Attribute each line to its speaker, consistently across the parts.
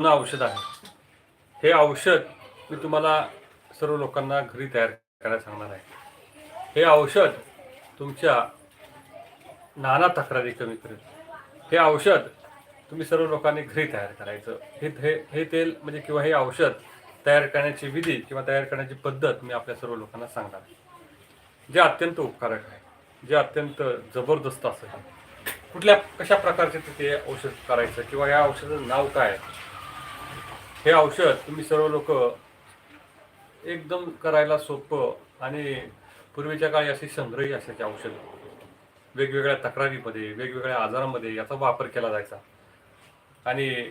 Speaker 1: जुनं औषध आहे. हे औषध मी तुम्हाला सर्व लोकांना घरी तयार करायला सांगणार आहे. हे औषध तुमच्या नाना तक्रारी कमी करेल. हे औषध तुम्ही सर्व लोकांनी घरी तयार करायचं. हे हे तेल म्हणजे किंवा हे औषध तयार करण्याची विधी किंवा तयार करण्याची पद्धत मी आपल्या सर्व लोकांना सांगणार आहे. जे अत्यंत उपकारक आहे. जे अत्यंत जबरदस्त असं कुठल्या कशा प्रकारचे तिथे औषध करायचं किंवा या औषधाचं नाव काय आहे? हे औषध तुम्ही सर्व लोक एकदम करायला सोपं आणि पूर्वीच्या काळी अशी संग्रही असायची औषध. वेगवेगळ्या तक्रारीमध्ये वेगवेगळ्या आजारामध्ये याचा वापर केला जायचा. आणि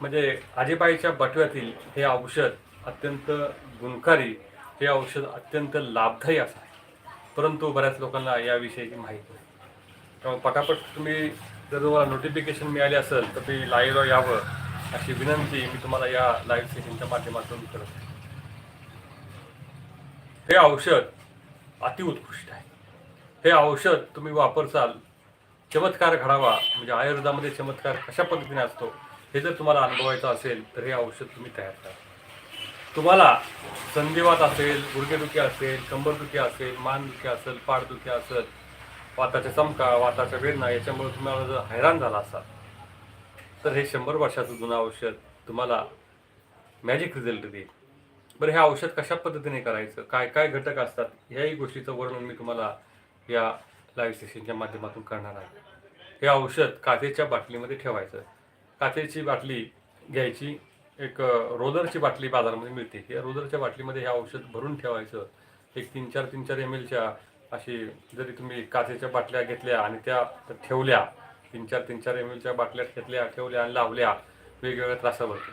Speaker 1: म्हणजे आजीबाईच्या बटव्यातील हे औषध अत्यंत गुणकारी हे औषध अत्यंत लाभदायी असं आहे. परंतु बऱ्याच लोकांना याविषयीची माहिती नाही. त्यामुळे पटापट तुम्ही जर तुम्हाला नोटिफिकेशन मिळाले असेल तर तुम्ही लाईव्हला यावं. अशी विनंती मी तुम्हाला या लाईव्ह सेशनच्या माध्यमातून करत आहे. हे औषध अतिउत्कृष्ट आहे. हे औषध तुम्ही वापरसाल चमत्कार घडावा म्हणजे आयुर्वेदामध्ये चमत्कार कशा पद्धतीने असतो हे जर तुम्हाला अनुभवायचं असेल तर हे औषध तुम्ही तयार करा. तुम्हाला संधिवात असेल गुडघेदुखी असेल कंबरदुखी असेल मानदुखी असेल पाठदुखी असेल वाताच्या चमका वाताच्या वेदना याच्यामुळे तुम्हाला जर हैराण झाला असाल तर हे शंभर वर्षाचं जुनं औषध तुम्हाला मॅजिक रिझल्ट देईल. बरं हे औषध कशा पद्धतीने करायचं? काय काय घटक असतात? याही गोष्टीचं वर्णन मी तुम्हाला या लाईव्ह सेशनच्या माध्यमातून करणार आहे. हे औषध काचेच्या बाटलीमध्ये ठेवायचं. काचेची बाटली घ्यायची एक रोलरची बाटली बाजारामध्ये मिळते. या रोलरच्या बाटलीमध्ये हे औषध भरून ठेवायचं. एक तीन चार तीन चार एम एलच्या अशी जरी तुम्ही काचेच्या बाटल्या घेतल्या आणि त्या ठेवल्या तीन चार तीन चार एम एलच्या बाटल्या घेतल्या ठेवल्या आणि लावल्या वेगवेगळ्या त्रासावरती.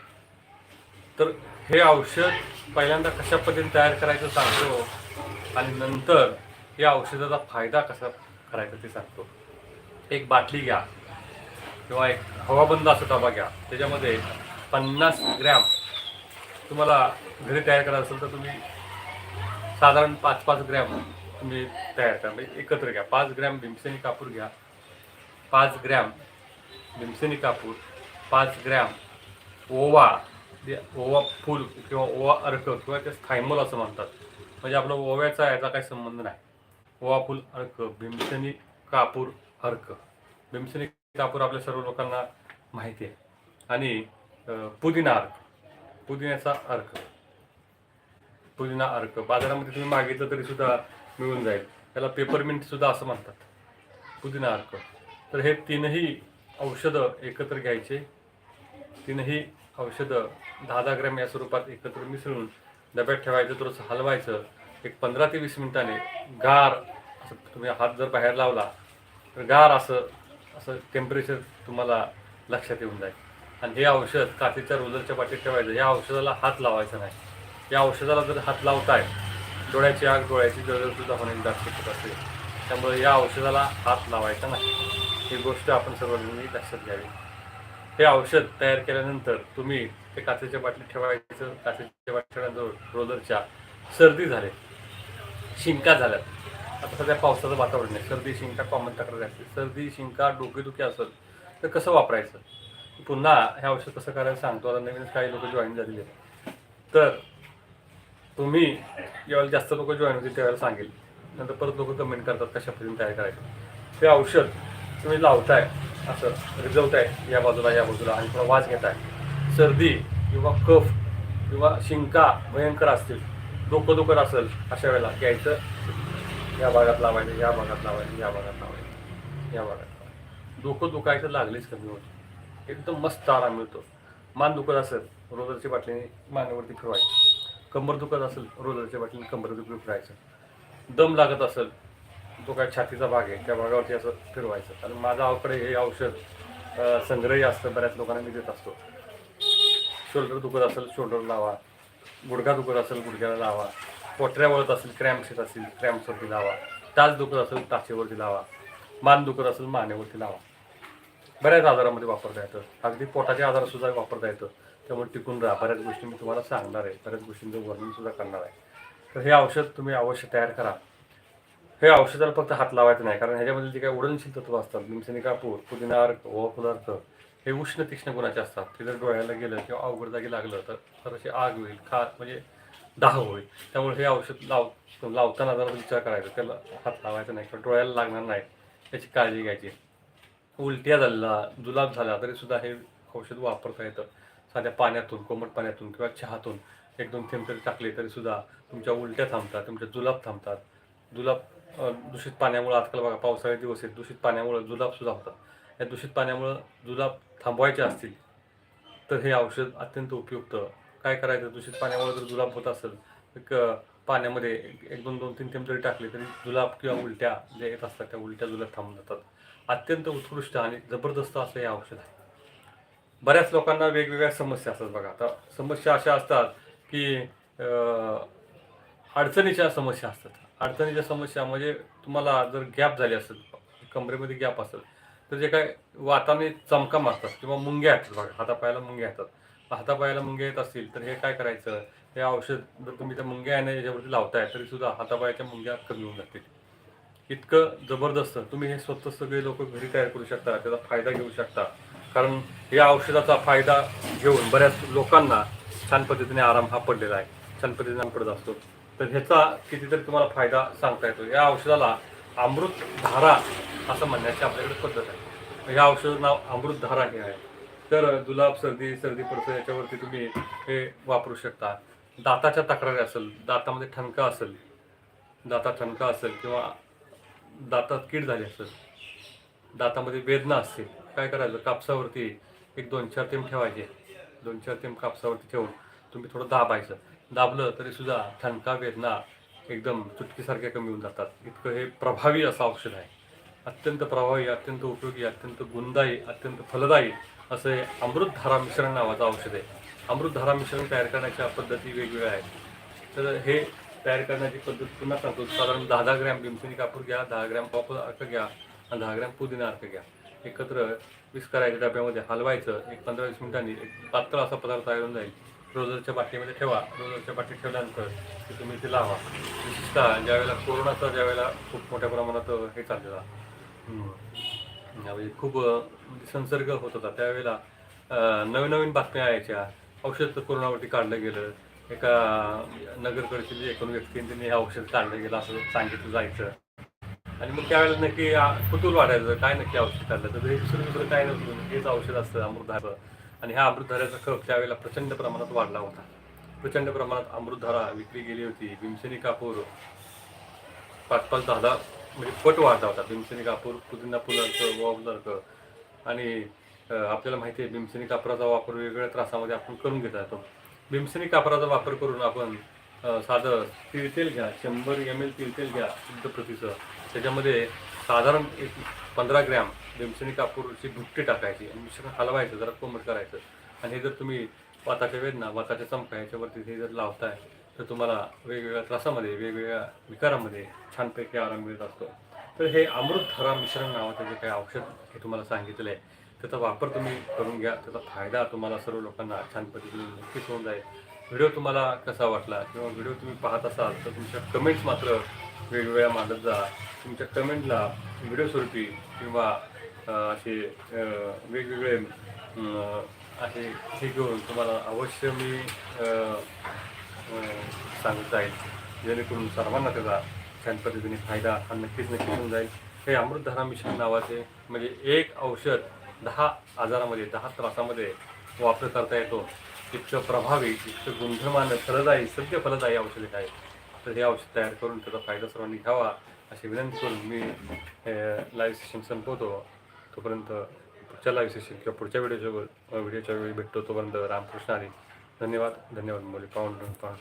Speaker 1: तर हे औषध पहिल्यांदा कशा पद्धतीने तयार करायचं सांगतो आणि नंतर या औषधाचा फायदा कसा करायचा ते सांगतो. एक बाटली घ्या किंवा एक हवाबंद असं डबा घ्या. त्याच्यामध्ये पन्नास ग्रॅम तुम्हाला घरी तयार करायचं असेल तर तुम्ही साधारण पाच पाच ग्रॅम तुम्ही तयार करा. म्हणजे एकत्र घ्या. पाच ग्रॅम भीमसेनी कापूर घ्या. पाच ग्रॅम भीमसेनी कापूर पाच ग्रॅम ओवा जे ओवा फूल किंवा ओवा अर्क किंवा ते थायमोल असं म्हणतात. म्हणजे आपलं ओव्याचा याचा काही संबंध नाही. ओवा फूल अर्क भीमसेनी कापूर अर्क. भीमसेनी कापूर आपल्या सर्व लोकांना माहिती आहे. आणि पुदिना अर्क. पुदिन्याचा अर्क. पुदिना अर्क. बाजारामध्ये तुम्ही मागितलं तरी सुद्धा मिळून जाईल. त्याला पेपरमिंट सुद्धा असं म्हणतात. पुदिना अर्क. तर हे तीनही औषधं एकत्र घ्यायचे. तीनही औषधं दहा दहा ग्रॅम या स्वरूपात एकत्र मिसळून डब्यात ठेवायचं थोडंसं हलवायचं. एक पंधरा ते वीस मिनिटाने गार असं तुम्ही हात जर बाहेर लावला तर गार असं असं टेम्परेचर तुम्हाला लक्षात येऊन जाईल. आणि हे औषध काचेच्या रोलरच्या पाठीत ठेवायचं. या औषधाला हात लावायचा नाही. या औषधाला जर हात लावताय डोळ्याची आग डोळ्याची जळजळ सुद्धा होण्याची दाट शक्यता असते. त्यामुळे या औषधाला हात लावायचा नाही. ही गोष्ट आपण सर्वांनी लक्षात घ्यावी. हे औषध तयार केल्यानंतर तुम्ही ते काचेच्या बाटलीत ठेवायचं काचेच्या बाटल्यानंतर ठेवल्यानंतर रोलरच्या सर्दी झाले शिंका झाल्यात. आता सध्या पावसाचं वातावरण आहे. सर्दी शिंका कॉमन तक्रार असते. सर्दी शिंका डोकेदुखी असेल तर कसं वापरायचं? पुन्हा हे औषध कसं करायला सांगतो. आता नवीन काही लोक जॉईन झालेली आहेत. तर तुम्ही ज्यावेळेला जास्त लोक जॉईन होतील त्यावेळेला सांगेल. नंतर परत लोक कमेंट करतात कशा पद्धतीने तयार करायचं. ते औषध तुम्ही लावताय असं रिजवताय या बाजूला या बाजूला आणि थोडा वास घेताय. सर्दी किंवा कफ किंवा शिंका भयंकर असतील डोकं दुखत असेल अशा वेळेला घ्यायचं. या भागात लावायचं या भागात लावायचं या भागात लावायचं या भागात लावायचं. डोकं दुखायचं लागलीच कमी होतं. एकदम मस्त आराम मिळतो. मान दुखत असेल रोजरच्या बाटलीने मानेवरती फिरवायचं. कंबर दुखत असेल रोलरच्या बाटलीने कंबर दुखून फिरायचं. दम लागत असेल तो काय छातीचा भाग आहे त्या भागावरती असं फिरवायचं. आणि माझं आवकडे हे औषध संग्रही असतं बऱ्याच लोकांना मी देत असतो. शोल्डर दुखत असेल शोल्डर लावा. गुडघा दुखत असेल गुडघ्याला लावा. पोटऱ्या वळत असेल क्रॅम्प्स येत असतील क्रॅम्प्सवरती लावा. तास दुखत असेल ताचेवरती लावा. मान दुखत असेल मानेवरती लावा. बऱ्याच आजारामध्ये वापरता येतं. अगदी पोटाच्या आजारसुद्धा वापरता येतं. त्यामुळे टिकून राहा. बऱ्याच गोष्टी मी तुम्हाला सांगणार आहे. बऱ्याच गोष्टींचं वर्णनसुद्धा करणार आहे. तर हे औषध तुम्ही अवश्य तयार करा. हे औषधाला फक्त हात लावायचं नाही कारण ह्याच्यामध्ये जे काही उडनशील तत्व असतात भीमसेनी कापूर पुदिना अर्क ओवा पदार्थ हे उष्ण तीक्ष्ण गुणाचे असतात. ते जर डोळ्याला गेलं किंवा अवघड जागी लागलं तर तर अशी आग होईल खा म्हणजे दाह होईल. त्यामुळे हे औषध लाव लावताना जरा विचार करायचा त्याला हात लावायचा नाही किंवा डोळ्याला लागणार नाही याची काळजी घ्यायची. उलट्या झालेला जुलाब झाला तरीसुद्धा हे औषध वापरता येतं. साध्या पाण्यातून कोमट पाण्यातून किंवा चहातून एक दोन थेंब तरी टाकले तरीसुद्धा तुमच्या उलट्या थांबतात तुमच्या जुलाब थांबतात. जुलाब दूषित पाण्यामुळं आजकाल बघा पावसाळ्यात दिवस आहेत दूषित पाण्यामुळं जुलाब सुद्धा होतात. या दूषित पाण्यामुळं जुलाब थांबवायचे असतील तर हे औषध अत्यंत उपयुक्त. काय करायचं? दूषित पाण्यामुळे जर जुलाब होत असेल एक पाण्यामध्ये एक- एक दोन दोन तीन थेंब जरी टाकले तरी जुलाब किंवा उलट्या जे येत असतात त्या उलट्या जुलाब थांबून जातात. अत्यंत उत्कृष्ट आणि जबरदस्त असं हे औषध आहे. बऱ्याच लोकांना वेगवेगळ्या समस्या असतात बघा. आता समस्या अशा असतात की अडचणीच्या समस्या असतात. अडचणीच्या समस्या म्हणजे तुम्हाला जर गॅप झाली असेल कमरेमध्ये गॅप असेल तर जे काय वाताने चमका मारतात किंवा मुंग्या येतात बघा हातापायाला मुंग्या येतात. हातापायाला मुंग्या येत असतील तर हे काय करायचं? हे औषध जर तुम्ही त्या मुंग्या येण्या याच्यावरती लावताय तरी सुद्धा हातापायाच्या मुंग्या कमी होऊन जातील. इतकं जबरदस्त तुम्ही हे स्वतः सगळे लोक घरी तयार करू शकता त्याचा फायदा घेऊ शकता. कारण या औषधाचा फायदा घेऊन बऱ्याच लोकांना छान पद्धतीने आराम हा पडलेला आहे. छान पद्धतीने पडत असतो. तर ह्याचा कितीतरी तुम्हाला फायदा सांगता येतो. या औषधाला अमृत धारा असं म्हणण्याची आपल्याकडे पद्धत आहे. या औषधाचं नाव अमृत धारा हे आहे. तर दुलाब सर्दी सर्दी पडतं याच्यावरती तुम्ही हे वापरू शकता. दाताच्या तक्रारी असेल दातामध्ये ठणका असेल दातात ठणका असेल किंवा दातात कीड झाली असेल दातामध्ये वेदना असते काय करायचं? कापसावरती एक दोन चार थेंब ठेवायचे. दोन चार थेंब कापसावरती ठेवून तुम्ही थोडं दाबायचं. दाबलं तरी सुद्धा ठणका वेदना एकदम चुटकीसारख्या कमी होऊन जातात. इतकं हे प्रभावी असं औषध आहे. अत्यंत प्रभावी अत्यंत उपयोगी अत्यंत गुणदायी अत्यंत फलदायी असं हे अमृतधारा मिश्रण नावाचं औषध आहे. अमृतधारा मिश्रण तयार करण्याच्या पद्धती वेगवेगळ्या आहेत. तर हे तयार करण्याची पद्धत पुन्हा सांगतो. साधारण दहा दहा ग्रॅम भीमसेनी कापूर घ्या दहा ग्रॅम पाप अर्क घ्या आणि दहा ग्रॅम पुदिना अर्क घ्या. एकत्र मिक्स करायचं डब्यामध्ये हलवायचं एक पंधरा वीस मिनिटांनी एक पातळ असा पदार्थ तयार होऊन जाईल. रोजरच्या बाटलीमध्ये ठेवा. रोजरच्या बाटली ठेवल्यानंतर ते तुम्ही ते लावा. विशेषतः ज्यावेळेला कोरोनाचा ज्यावेळेला खूप मोठ्या प्रमाणात हे चाललेला. म्हणजे यावेळी खूप म्हणजे संसर्ग होत होता. त्यावेळेला नवीन नवीन बातम्या यायच्या. औषध कोरोनावरती काढलं गेलं. एका नगरकडची एकूण व्यक्तीने त्यांनी हे औषध काढलं गेलं असं सांगितलं जायचं. आणि मग त्यावेळेला नक्की कुतूल वाटायचं काय नक्की औषध काढलं? तर हे दुसरं दुसरं काय नसतं हेच औषध असतं अमृताचं आणि ह्या अमृतधाऱ्याचा खप त्यावेळेला प्रचंड प्रमाणात वाढला होता. प्रचंड प्रमाणात अमृतधारा विकली गेली होती. भीमसेनी कापूर पाच पाच दहा दहा म्हणजे पट वाढला होता. भीमसेनी कापूर पुदिना फुलांचं वॉबलरचं आणि आपल्याला माहिती आहे भीमसेनी कापराचा वापर वेगवेगळ्या त्रासामध्ये आपण करून घेता येतो भीमसेनी कापराचा वापर करून आपण साधं तिळतेल घ्या. शंभर एम एल तिळतेल घ्या शुद्ध प्रतीचं. त्याच्यामध्ये साधारण एक पंधरा ग्रॅम भीमसेनी कापूरची भुकटी टाकायची आणि मिश्रण हलवायचं जरा कोमट करायचं. आणि हे जर तुम्ही वाताच्या वेदना वाताच्या चमका याच्यावरती हे जर लावताय तर तुम्हाला वेगवेगळ्या त्रासामध्ये वेगवेगळ्या विकारामध्ये छानपैकी आराम मिळत असतो. तर हे अमृतधरा मिश्रण नावाचं जे काही औषध हे तुम्हाला सांगितलं आहे त्याचा वापर तुम्ही करून घ्या. त्याचा फायदा तुम्हाला सर्व लोकांना छान पद्धतीने नक्कीच होऊन जाईल. व्हिडिओ तुम्हाला कसा वाटला किंवा व्हिडिओ तुम्ही पाहत असाल तर तुमच्या कमेंट्स मात्र वेगवेगळ्या मांडत जा. तुमच्या कमेंटला व्हिडिओ स्वरूपी किंवा असे वेगवेगळे असे हे घेऊन तुम्हाला अवश्य मी सांगत जाईल. जेणेकरून सर्वांना त्याचा छान पद्धतीने फायदा हा नक्कीच नक्कीच होऊन जाईल. हे अमृतधारा मिशन नावाचे म्हणजे एक औषध दहा आजारामध्ये दहा त्रासामध्ये वापर करता येतो. इतकं प्रभावी इतकं गुणधर्मानं फलदायी सद्य फलदायी औषधे आहे तर हे औषध तयार करून त्याचा फायदा सर्वांनी घ्यावा अशी विनंती करून मी लाईव्ह सेशन संपवतो. तोपर्यंत पुढच्या लाईव्ह सेशन किंवा पुढच्या व्हिडिओच्या व्हिडिओच्या वेळी भेटतो. तोपर्यंत रामकृष्ण आली धन्यवाद. धन्यवाद मुली. पाहून पाहून.